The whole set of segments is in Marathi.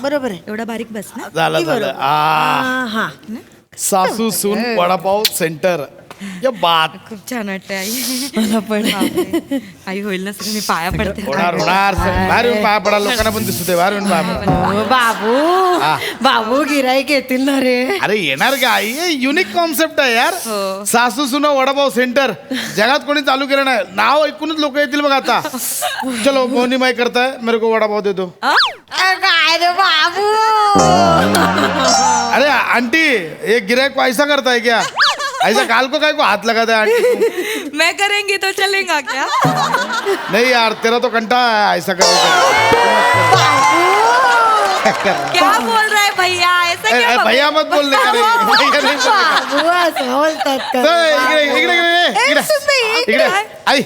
बरोबर आहे. एवढा बारीक बस ना? झालं झालं. आ. हा हा. सासू सून वडापाव सेंटर. या बात. खूप छान वाटतं आई. मला पण. बापरे. आई होईल ना सगळं मी पाया पडते. होणार होणार बाहेर येऊन पाया पडा लोकांना पण दिसू दे बाहेर येऊन पाया पडा. हो, बाबू. बाबू गिराईक येतील ना रे. अरे येणार का आई? युनिक कॉन्सेप्ट आहे यार. हो. सासू सुना वडापाव सेंटर जगात कोणी चालू केलं नाही. नाव ऐकूनच लोक येतील बघ आता. चलो मोहनी माई करताय. मेरे को वडापाव दे दो. काय रे बाबू? अरे आंटी एक गिरायक को ऐसा करता है क्या? ऐसा काल को काय को हाथ लगाता है आंटी? मैं करेंगी तो चलेगा क्या? नहीं यार तेरा तो कंटा है ऐसा करने क्या बोल रहा है भैया? ऐसा क्या ए, भैया मत बोलने का रे भैया नाही इकडे इकडे इकडे इकडे सुनबाई, इकडे इकडे आई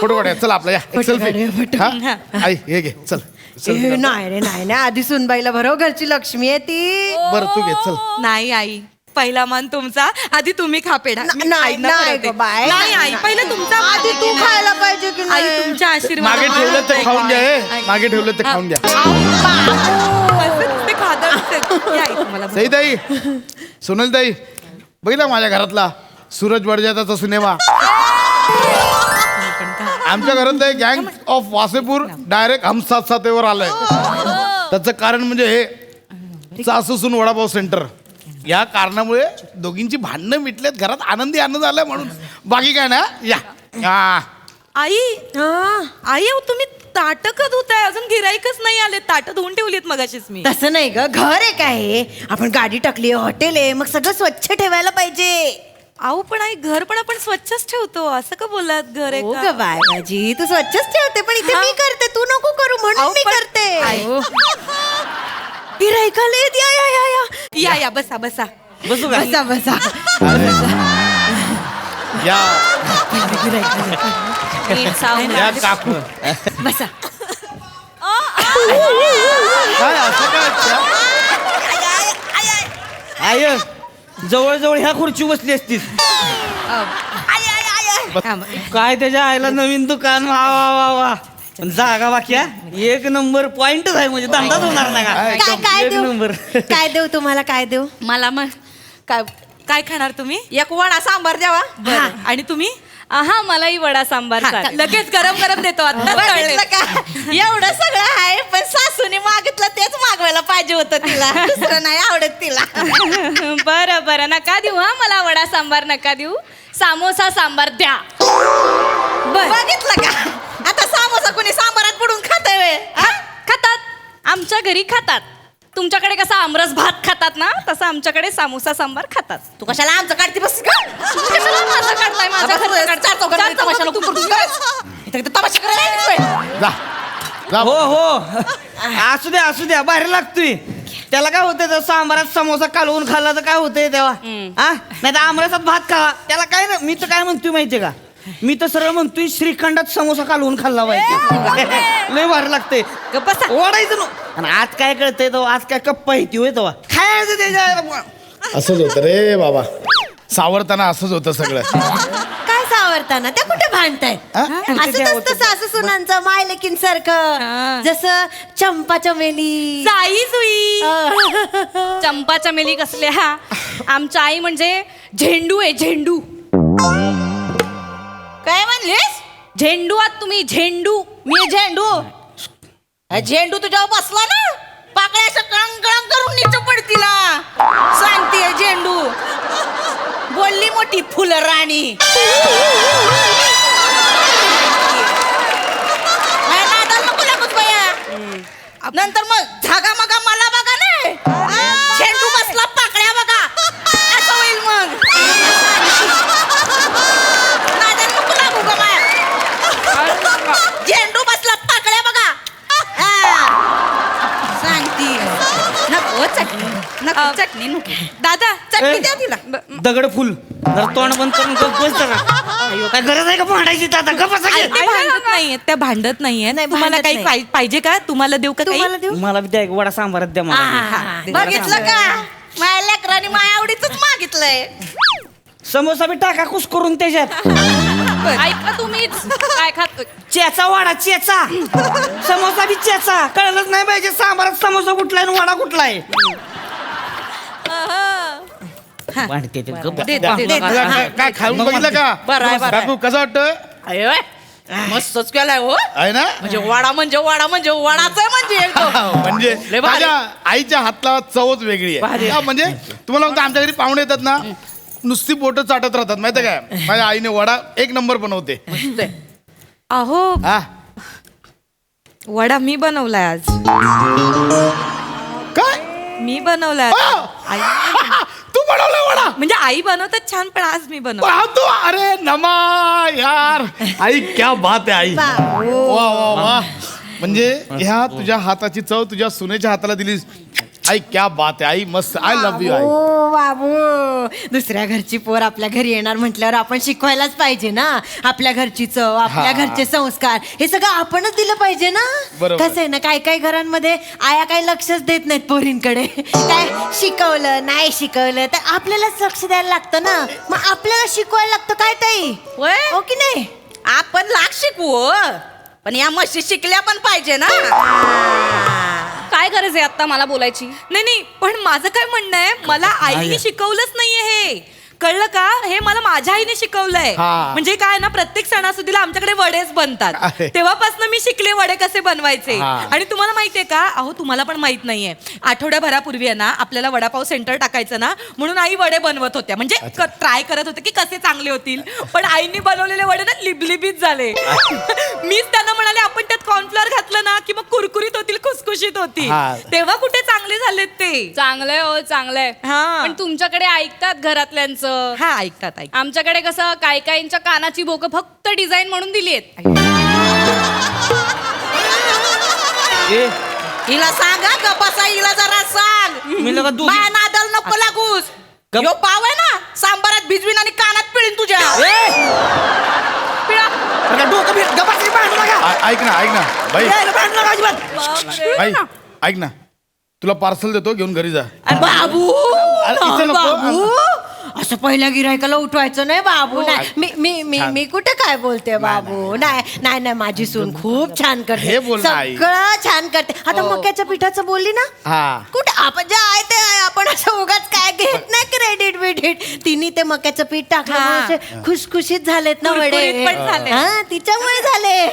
फोटो काढूया चल आपला या फोटो सेल्फी। काढूया, फोटो. हा? आई हे घे चल ए, नाही रे नाही ना आधी सुनबाईला भरव घरची लक्ष्मी आहे ती. बरं तू घे चल. नाही आई. पहिला मान तुमचा आधी तुम्ही खा पेढा. मी नाही, आईना नाही करते. गं बाई, नाही नाही, आई पहिलं तुमचा आधी तू खायला पाहिजे की आई नाही? तुमच्या आशीर्वाद मागे ठेवलं ते खाऊन घ्या हे. मागे ठेवलं ते खाऊन घ्या. ते खात असते. या आई तुम्हाला सई ताई सोनल ताई बघितला माझ्या घरातला? सूरज बडजाचा सिनेमा. आमच्या घरात गँग ऑफ वासेपूर डायरेक्ट हम साथ साथेवर आलंय. त्याचं कारण म्हणजे हे सासू सून वडापाव सेंटर या कारणामुळे दोघींची भांडणं मिटलेत घरात आनंदी आनंद आलाय म्हणून. बाकी काय ना? या. हा. आई हा, आई अहो, तुम्ही ताट का धुताय? अजून गिराईकच नाही आले ताट धुवून ठेवलीत मगाशीच मी. तसं नाही ग. घर आहे. काय हे? आपण गाडी टाकली हॉटेल आहे. मग सगळं स्वच्छ ठेवायला पाहिजे. आऊ पण आई घर पण आपण स्वच्छच ठेवतो. असं का बोलात घर आहे हो का? ग बाय माझी. तू स्वच्छच ठेवते पण इथे हा. मी करते. तू नको करू म्हणून अहो, मी पण- करते. आई. गिरायकाला येत या या या. या या या बसा बसा. बसू का? बसा बसा. या. नीट सावधान. या काकू. बसा. काय असं काय आय जवळ ह्या खुर्ची बसली असतीस. काय त्याच्या आईला नवीन दुकान? वा वा वा वा. पण जागा बाकी आहे. एक नंबर पॉइंटच आहे म्हणजे धंदाच होणार नाही का? काय काय एक देऊ? नंबर. काय देऊ तुम्हाला? काय देऊ? मला मग काय काय खाणार तुम्ही? एक वडा सांबार द्यावा. बरं. आणि तुम्ही? हा मलाही वडा सांबार चालेल. लगेच गरम गरम देतो आता. कळले. बघितलं का? एवढं सगळं आहे पण सासूने मागितलं तेच मागवायला पाहिजे होतं तिला. दुसरं नाही आवडत तिला. बरं बरं. नका देऊ हा. मला वडा सांबार नका देऊ. सामोसा सांबार द्या. बघितलं का? सामोसा कोणी सांबारात बुडून खात खातात? आमच्या घरी खातात. तुमच्याकडे कसा आमरस भात खातात ना तसं आमच्याकडे सामोसा सांबार खातात. तू कशाला आमचं काढते बस का कशाला माझं काढताय? माझं खर्च काढताय? चार चौघांमध्ये चार तमाशा चौघांमध्ये नको करू. इथं इथं तमाशा करायला येतोय. जा. जा. हो हो. असू द्या असू द्या. बाहेर लागतोय. त्याला काय होतंय तर सांबारात समोसा कालवून खाल्ला तर काय होतंय तेव्हा? हा? नाही तर आमरसात भात खा त्याला काय ना मी तर काय म्हणतोय माहितीये का? मी तर सरळ म्हणतोय श्रीखंडात समोसा कालवून खाल्ला पाहिजे. लय भारी लागतंय. गप्प बसा. ओढायचं नो आणि आज काय कळतंय तो आज काय कप्पा येते होय तेव्हा. खायचं त्याच्या असंच होतं रे बाबा. सावरताना असंच होतं सगळं. काय सावरताना? त्या कुठे असतं सासू सुनांचं मायलेकीन सारखं. हा. जसं चंपा चमेली. जाई जुई चंपा चमेली कसल्या? आमच्या आई म्हणजे झेंडू आहे झेंडू. झेंडू आहात तुम्ही झेंडू. मी झेंडू. झेंडू तुझ्यावर बसला ना? पाकळ्या असं कळंग कळंग करून नीच पडतीला सांगते झेंडू. बोलली मोठी फुलं राणी. नंतर मग झागा मगा मला बघा ना. झेंडू बसला पाकळ्या बघा असं होईल मग नादाला नको लागू ग बाया. झेंडू बसला पाकळ्या बघा हा. सांगती नको चटणी नको चटणी नको. दादा चटणी द्या तिला. दगड फुल. जरा तोंड बंद करून गप्प बस जरा. अय्यो, काय गरज आहे का भांडायची? बसा की. ते भांडत नाहीये त्या भांडत नाहीये नाही, तुम्हाला भांडत काही नाही. पाहि- पाहिजे का? तुम्हाला देऊ का काही? तुम्हाला देऊ? मला बी द्या एक वडा सांबारात द्या मला हा, बघितलं का? माझ्या लेकरांनी माझ्या आवडीच मागितलंय. समोसा बी टाका कुस करून त्याच्यात. ऐका तुम्हीच. काय खात चेचा वाडा चेचा. समोसा बी चेचा. कळलंच नाही पाहिजे सांबारात समोसा कुठला आहे आणि वडा कुठला आहे वाढते ते गप्प. दे, द्या. दे, दे, तुला काय काय खाऊन बघितलं का बरं आहे, बरं आहे. काकू कसं वाटतं. मस्तच केलाय हो आहे ना म्हणजे वडा म्हणजे वडा म्हणजे वडाच आहे म्हणजे एकदम. म्हणजे लय भारी. माझ्या आईच्या हातला चवच वेगळी भारी. आहे हा, म्हणजे तुम्हाला म्हणतो आमच्या घरी पाहुणे येतात ना नुसती बोट चाटत राहतात माहिती काय माझ्या आईने वडा एक नंबर बनवते मस्त आहे. अहो हा वडा मी बनवलाय आज मी! आई तू बनवला वडा म्हणजे आई बनवतात छान पण आज मी बनव तू अरे नमा यार. आई क्या बात आहे आई. वा वा. वा. म्हणजे ह्या तुझ्या हाताची चव तुझ्या सुनेच्या हाताला दिलीस. आई क्या बात आहे आई मस्त आय लव्ह यू आई. ओ बाबू. दुसऱ्या घरची पोर आपल्या घरी येणार म्हटल्यावर आपण शिकवायलाच पाहिजे ना. आपल्या घरची चव आपल्या हा. घरचे संस्कार हे सगळं आपणच दिलं पाहिजे ना. बरोबर. कसं आहे ना काही काही घरांमध्ये आया काही लक्षच देत नाहीत पोरींकडे. काय शिकवलं नाही शिकवलं तर आपल्यालाच लक्ष द्यायला लागतं ना. मग आपल्याला शिकवायला लागतं काय ताई? होय? हो की नाही? आपण लाख शिकवू हो. पण या म्हशी शिकल्या पण पाहिजे ना. काय गरज आहे आता मला बोलायची? नाही नाही पण माझं काय म्हणणं आहे मला आईने शिकवलंच नाहीये हे. कळलं का? हे मला माझ्या आईने शिकवलंय. हा. म्हणजे काय ना प्रत्येक सणासुदीला आमच्याकडे वडेच बनतात. आहे. तेव्हापासून मी शिकले वडे कसे बनवायचे. हा. आणि तुम्हाला माहितीये का? अहो तुम्हाला पण माहीत नाहीये. आठवड्याभरापूर्वी आहे ना आपल्याला वडापाव सेंटर टाकायचं ना म्हणून आई वडे बनवत होत्या. म्हणजे ट्राय करत होते की कसे चांगले होतील. पण आईने बनवलेले वडे ना लिबलिबीत झाले. मीच त्यांना म्हणाले आपण त्यात कॉर्नफ्लॉर घातलं ना की मग कुरकुरीत होतील खुसखुशीत होतील. हा. तेव्हा कुठे चांगले झालेत ते? चांगलंय हो चांगलंय. हा. पण तुमच्याकडे ऐकतात घरातल्यांचं? हा ऐकतात ऐक आमच्याकडे कसं काय काहींच्या कानाची बोकं फक्त डिझाईन म्हणून दिली आहेत. ए, हिला सांगा का बसा हिला जरा सांग. मी लगा माया नादाल नको लागूस. गप. यो पाव आहे ना सांबारात भिजवीन आणि कानात पिळीन तुझ्या. ए, पिळा अरे का डोकं फिर- गप्प बस, भांडू नका. आ- ऐक ना ऐक ना. बाई. ए, भांडू नका अजिबात. बाई ऐक ना. तुला पार्सल देतो घेऊन घरी जा. बाबू अरे, इथे नको. बाबू. असं पहिल्या गिरायकाला उठवायचं नाही बाबू. नाही मी मी मी छान. मी कुठे काय बोलते बाबू? नाही. नाही नाही माझी सून खूप छान करते. हे बोल ना, आई. सगळं छान करते. आता मक्याच्या पिठाचं बोलली ना? हा. कुठे आपण जे आहे आपण असं उगाच काय घेत नाही क्रेडिट बिडिट. तिने ते मक्याचं पीठ टाकलं हा. म्हणून असे खुशखुशीत झालेत ना वडे. कुरकुरीत पण झाले. हा तिच्यामुळे झाले.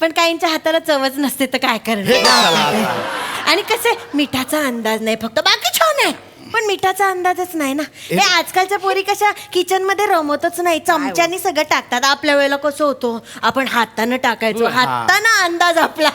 पण काहींच्या हाताला चवच नसते तर काय करणार? आणि कसे? मिठाचा अंदाज नाही फक्त बाकी छान आहे. पण मिठाचा अंदाजच नाही ना. हे आजकालच्या पोरी कशा किचनमध्ये रमतच नाही. चमच्यानी सगळं टाकतात. आपल्या वेळेला कसं होतं? आपण हातानं टाकायचो. हातानं अंदाज आपला.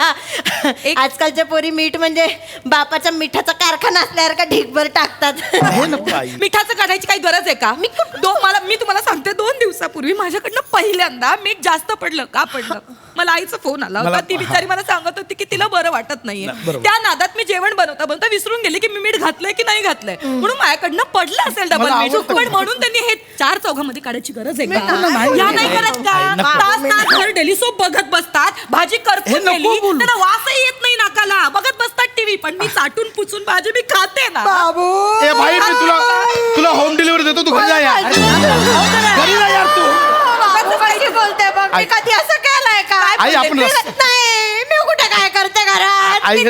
आजकालच्या पोरी मीठ म्हणजे बापाच्या मिठाचा कारखाना असल्यासारखा ढीकभर टाकतात? हे मिठाचं काढायची काही गरज आहे का? मी दो मला मी तुम्हाला सांगते दोन दिवसापूर्वी माझ्याकडनं पहिल्यांदा मीठ जास्त पडलं का पडलं? मला आईचा फोन आला होता. ती बिचारी मला सांगत होती की तिला बरं वाटत नाहीये. बरोबर. त्या नादात मी जेवण बनवता बनवता विसरून गेले की मी मीठ घातलंय की नाही घातलंय. म्हणून माझ्याकडनं पडलं असेल डबल मीठ. पण म्हणून त्यांनी हे चार चौघामध्ये काढायची गरज आहे का? नाही, या नाही, नाही करत का? नको. तास तास घर डेली सोप बघत बसतात. भाजी. त्यांना वासही येत नाही नाकाला. बघत बसतात टीव्ही. पण मी चाटून पुचून भाजी मी खाते ना. बाबू! ए भाई मी तुला तुला होम डिलिव्हरी देतो. तू घरी जा यार. घरी जा यार तू. बाबू कशी बोलते बघ? मी आई- कधी असं केलंय का? आई, आपण नाही मी कुठे काय करते घरात? आई,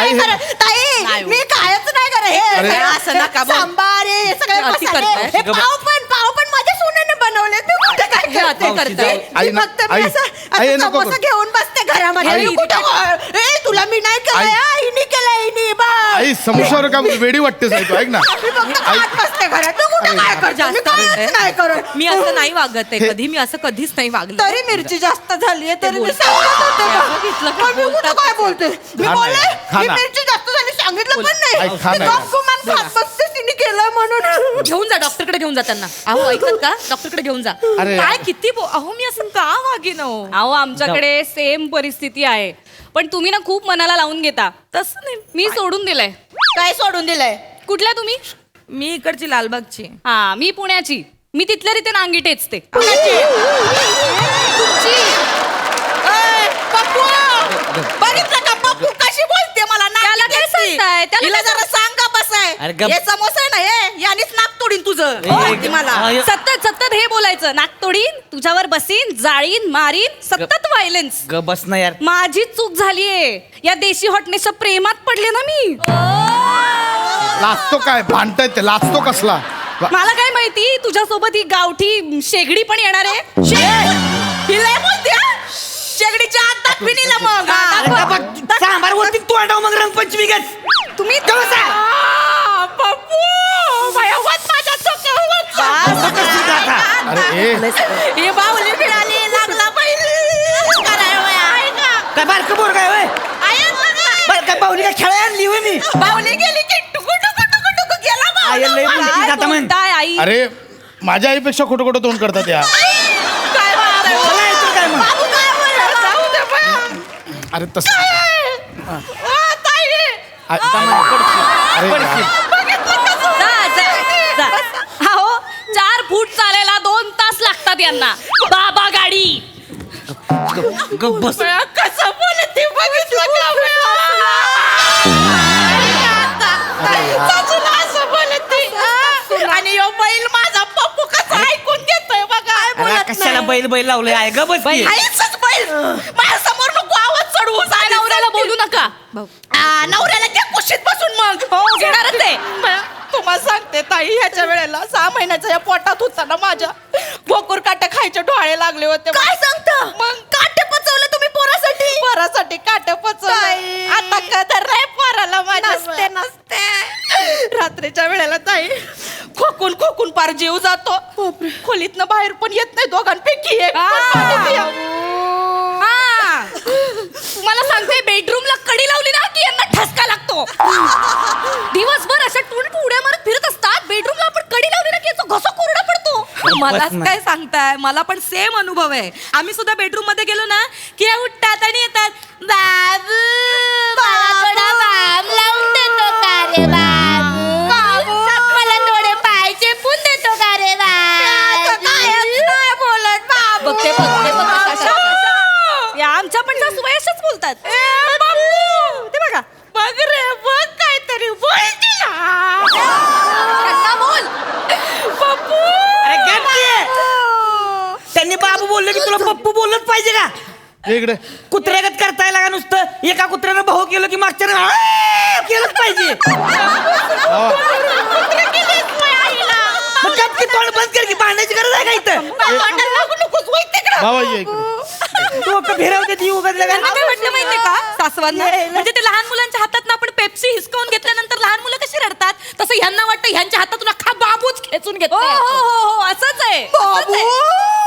आई, नाही हे- करत ताई नाही. मी कायच नाही करत हे अरे. असं नका बोल. सांबार हे सगळे अति मसाले, करताय. हे पाव पण पाव पण माझ्या सोन्याने बनवले मी कुठे काय हे अति करते करताय. आई मी ना- फक्त मी आई- असं आई, असं नको समोसा करू. घेऊन बसते घरामध्ये आई- मी कुठे ए तुला मी नाही आई- केलंय हिने केलंय हिने बा आई वेडी वाटतेस आई तू ऐक ना. मी फक्त खात बसते घरात. तू कुठे काय करते मी जास्त कायच बोलते. नाही करत. मी असं नाही वागत आहे कधी मी असं कधीच नाही वागले. तरी मिरची जास्त झालीये तरी मी बोलतात. सांगत होते ते बघ. बघितलं का पण मी कुठं बोलतात काय बोलते? मी खा बोलले नाही, खा मी ना. मिरची जास्त झाली सांगितलं पण नाही. आई, खा मी नाही. गपगुमान खात बसते तिने केलं म्हणून. घेऊन जा डॉक्टरकडे घेऊन जा त्यांना. अहो ऐकत का? डॉक्टरकडे घेऊन जा. अरे. काय किती बो- अहो मी असं का वागेन अहो? अहो आमच्याकडे सेम परिस्थिती आहे. पण तुम्ही ना खूप मनाला लावून घेता. तसं नाही. मी सोडून दिलंय. काय सोडून दिलंय? कुठल्या तुम्ही? मी इकडची लालबागची. हा मी पुण्याची. मी तिथल्या रीते नांगी टेचते तुमची ए, पप्पू बघितलं का पप्पू कशी बोलते मला त्याला नाकी काय टेकते. बोलताय? त्याला तिला काय जरा सांग का बसाय अरे गप. हे समोसा ना हे यानेच नाक तोडीन तुझं. हो, मला. अय. सतत सतत हे बोलायचं नाक तोडीन तुझ्यावर बसीन जाळीन मारीन सतत व्हायलन्स ग बस ना यार. माझी चूक झालीये. या देशी हॉटनेसच्या प्रेमात पडले ना मी. लाचतो काय? भांडताय ते लाचतो कसला? मला काय माहिती तुझ्यासोबत ही गावठी शेगडी पण येणार आहे? हिला बोलते हा? शेगडीच्या आत दाखवीन हिला मग. हा, दाखव. सांबार वरती मग रंगपंचमी गच तुम्ही बापू माझ्या अरे ए हे बाहुली मिळाली लागला पाहिजे करायला वय आहे का काय बारकं बोर काय होय आहे बघा. बरं काय पाहुली काय खेळायला आणली होय मी बाहुली गेली की टुकू टुकू टुकू टुकू गेला आई बाहुला. लय बोलते काय जाता म्हण बोलताय आई अरे माझ्या आईपेक्षा खोटं खोटं तोंड करतात या काय बोलताय? चला येतो काय मग बाबू काय बोलला? जाऊ दे बा. अरे तसं ओ, ताई. आ- अरे पडशील. बघितलं का तू? जा, जा, जा. अहो चार फूट चालायला दोन तास लागतात यांना. बाबा गाडी. ग बस. बया, कसं बोलते बघितलं का बया? सासूला असं बोलते. आणि यो बैल माझा पप्पू कसा ऐकून घेतोय बघा अरे कशाला बैल बैल लावलंय? आहे ग बस की. आईचंच बैल. माझ्यासमोर नको आवाज चढवू. काय नवऱ्याला बोलू नका. तुम्हाला सांगते ताई ह्याच्या वेळेला सहा महिन्याच्या या पोटात होता ना माझ्या भोकूर काटे खायचे डोळे लागले होते. काय सांगता? मग? काटे पचवले तुम्ही पोरासाठी? पोरासाठी काटे पचवले. आता कदर नाही पोराला माझ्या नसते नसते. रात्रीच्या वेळेला ताई खोकून खोकून पार जीव जातो. खोलीतनं बाहेर पण येत नाही दोघांपैकी. एक. तुम्हाला सांगते बेडरूमला कडी लावली ना की यांना ठसका लागतो. दिवसभर अशा टून उड्या मारत फिरत असतात. बेडरूमला आपण कडी लावली ना की याचा घसा कोरडा पडतो. मलाच काय सांगताय? मला पण सेम अनुभव आहे. आम्ही सुद्धा बेडरूममध्ये गेलो ना की या उठतात आणि येतात. बाबू बाबू बोलले की तुला पप्पू बोललंच पाहिजे का? ये इकडे. कुत्र्यागत करताय लागा नुसतं. एका कुत्र्यानं भाऊ केलं की मागच्या केलंच पाहिजे. मग की तोंड बंद कर की भांडायची गरज आहे का इथं? बाबा ये इकडे. डोकं फिरवते ती उघडलं त्यांना का काय वाटलं माहितीये का सासवांना म्हणजे ते लहान मुलांच्या हातात आपण पेप्सी हिसकावून घेतल्यानंतर लहान मुलं कशी रडतात? तसं ह्यांना वाटतं ह्यांच्या हातातून अख्खा बाबूच खेचून हो घेतो हो हो हो असंच आहे बाबू!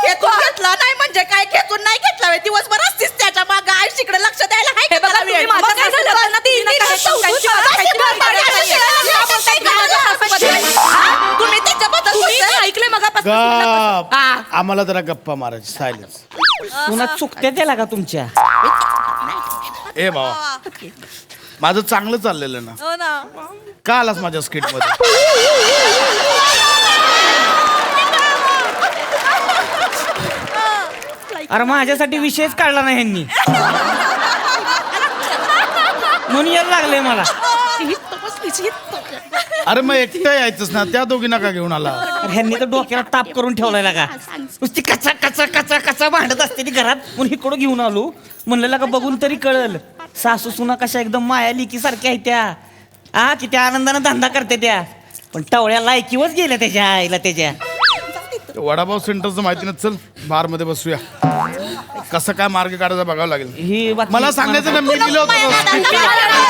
खेचून घेतला नाही म्हणजे काय? खेचून नाही घेतला. दिवसभर असतीस त्याच्या माग. आई तिकडे लक्ष द्यायला हाय का त्याला वेळ? मग काय झालं? तीन. हा? तुम्ही त्याच्याबद्दल बोलताय? ऐकलंय मगापासून गप. हा. आम्हाला जरा गप्पा मारायची सायलेन्स पुन्हा चुकत्या त्याला का तुमच्या? ए बाबा माझं चांगलं चाललेलं ना. हो ना. का आलास माझ्या स्किटमध्ये अरे माझ्यासाठी विषयच काढला नाही ह्यांनी. म्हणून यायला लागले मला. अरे मग एकटं यायचंच ना त्या दोघींना का घेऊन आला. अरे ह्यांनी तर डोक्याला ताप करून ठेवलाय का नुसती कचा कचा कचा कचा भांडत असते ती घरात. म्हणून इकडं घेऊन आलो. म्हणलं का बघून तरी कळल. सासू सुना कशा एकदम माया लिकी सारख्या आहेत त्या. हा की त्या आनंदानं धंदा करते त्या. पण टवळ्या लायकीवच गेल्या त्याच्या आईला त्याच्या. वडापाव सेंटरचं माहिती नाही. चल बारमध्ये बसूया. कसं काय मार्ग काढायचा बघावं लागेल. मला सांगायचं ना मी दिलं होतं.